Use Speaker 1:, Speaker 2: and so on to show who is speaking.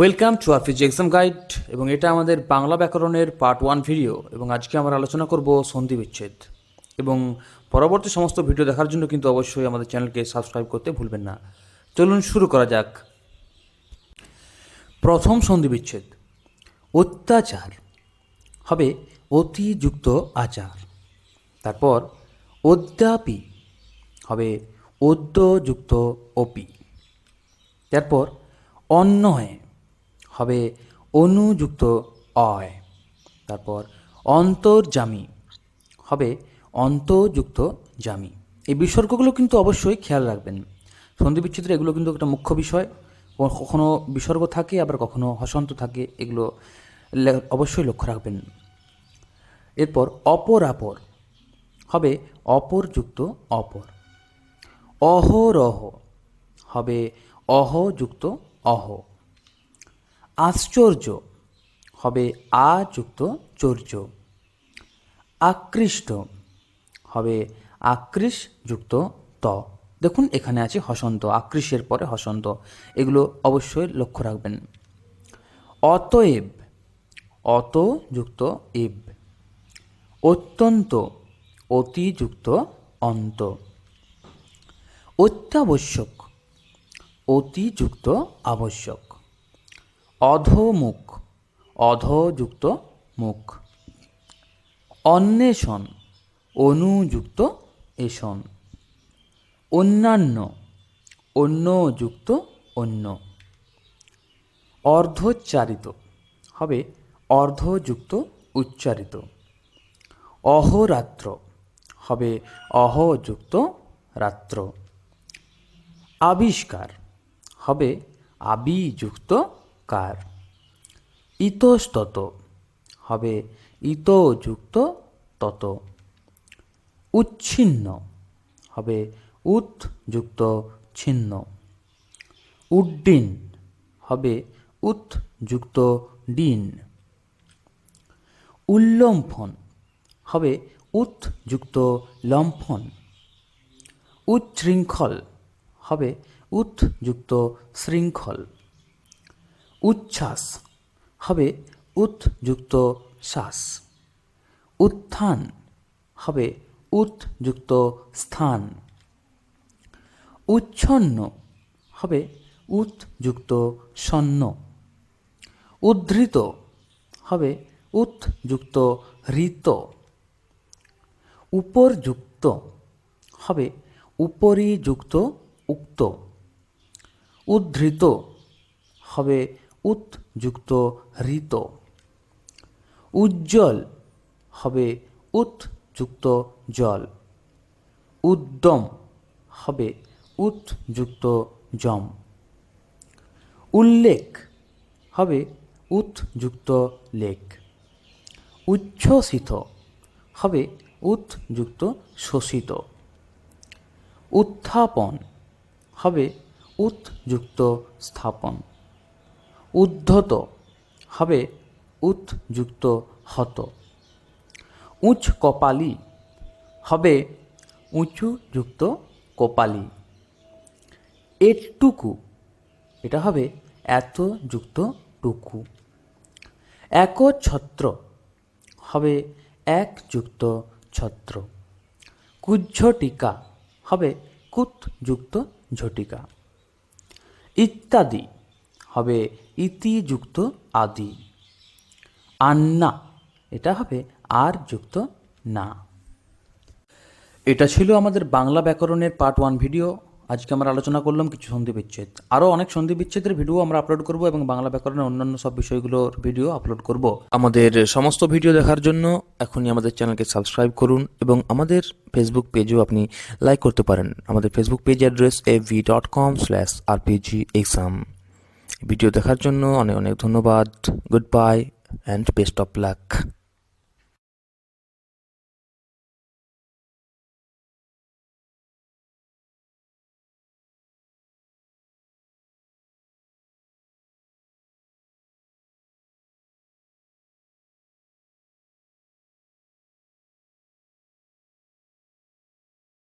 Speaker 1: Welcome to RPG exam guide এবং এটা আমাদের বাংলা ব্যাকরণের পার্ট ওয়ান ভিডিও এবং আজকে আমরা আলোচনা করব সন্ধি বিচ্ছেদ। এবং পরবর্তী সমস্ত ভিডিও দেখার জন্য কিন্তু অবশ্যই আমাদের চ্যানেলকে সাবস্ক্রাইব করতে ভুলবেন না। চলুন শুরু করা যাক। প্রথম সন্ধি বিচ্ছেদ। অত্যাচার হবে অতিযুক্ত আচার। তারপর অদ্যাপি হবে অদ্যযুক্ত অপি। তারপর অন্যয় হবে অনুযুক্ত অয়। তারপর অন্তর্জামী হবে অন্তযুক্ত জামি। এই বিসর্গগুলো কিন্তু অবশ্যই খেয়াল রাখবেন। সন্ধি বিচ্ছেদের, এগুলো কিন্তু একটা মুখ্য বিষয়। কখনো বিসর্গ থাকে, আবার কখনো হসন্ত থাকে, এগুলো অবশ্যই লক্ষ্য রাখবেন। এরপর অপরাপর হবে অপরযুক্ত অপর। অহরহ হবে অহ যুক্ত অহ। আশ্চর্য হবে আ যুক্ত চর্য। আকৃষ্ট হবে আকৃষ যুক্ত ত। দেখুন, এখানে আছে হসন্ত, আকৃষের পরে হসন্ত। এগুলো অবশ্যই লক্ষ্য রাখবেন। অতএব, অত যুক্ত এব অত্যন্ত অতিযুক্ত অন্ত। অত্যাবশ্যক অতিযুক্ত আবশ্যক। অধমুখ অধযুক্ত মুখ। অন্বেষণ অনুযুক্ত এষণ। অন্যান্য অন্যযুক্ত অন্য। অর্ধোচ্চারিত, হবে অর্ধযুক্ত উচ্চারিত। অহরাত্র, হবে অহযুক্ত রাত্র। আবিষ্কার, হবে আবিযুক্ত কার ইতস্তত হবে ইতযুক্ত তত। উচ্ছিন্ন হবে উৎ যুক্ত ছিন্ন। উড্ডিন হবে উৎ যুক্ত ডিন উল্লম্ফন হবে উৎ যুক্ত লম্ফন। উচ্ছৃঙ্খল হবে উৎ যুক্ত শৃঙ্খল। উচ্ছ্বাস হবে উৎ যুক্ত শ্বাস। উত্থান হবে উৎ যুক্ত স্থান। উচ্ছন্ন হবে উৎ যুক্ত সন্ন। উদ্ধৃত হবে উৎ যুক্ত হৃত উপরযুক্ত হবে উপরিযুক্ত উক্ত। উদ্ধৃত হবে উৎ যুক্ত হৃত। উজ্জ্বল হবে উৎ যুক্ত জল। উদ্যম হবে উৎ যুক্ত জম। উল্লেখ হবে উৎ যুক্ত লেখ। উচ্ছ্বসিত হবে উৎ যুক্ত শোষিত। উত্থাপন হবে উৎ যুক্ত স্থাপন। উদ্ধত, হবে উৎযুক্ত হত। উঁচ কপালি, হবে উঁচু যুক্ত কপালি। এটুকু, এটা হবে এত যুক্ত টুকু একছত্র, হবে এক যুক্ত ছত্র কুজ্ঝটিকা, হবে কুত যুক্ত ঝটিকা ইত্যাদি হবে ইতিযুক্ত আদি। আন্না, এটা হবে আর যুক্ত না। এটা ছিল আমাদের বাংলা ব্যাকরণের পার্ট ওয়ান ভিডিও আজকে আমরা আলোচনা করলাম কিছু সন্ধি বিচ্ছেদ। আরও অনেক সন্ধি বিচ্ছেদের ভিডিও আমরা আপলোড করব এবং বাংলা ব্যাকরণের অন্যান্য সব বিষয়গুলোর ভিডিও আপলোড করব। আমাদের সমস্ত ভিডিও দেখার জন্য এখনই আমাদের চ্যানেলকে সাবস্ক্রাইব করুন এবং আমাদের ফেসবুক পেজও আপনি লাইক করতে পারেন। আমাদের Facebook page address A V dot com slash RPG exam video দেখার জন্য অনেক অনেক ধন্যবাদ। Goodbye and best of luck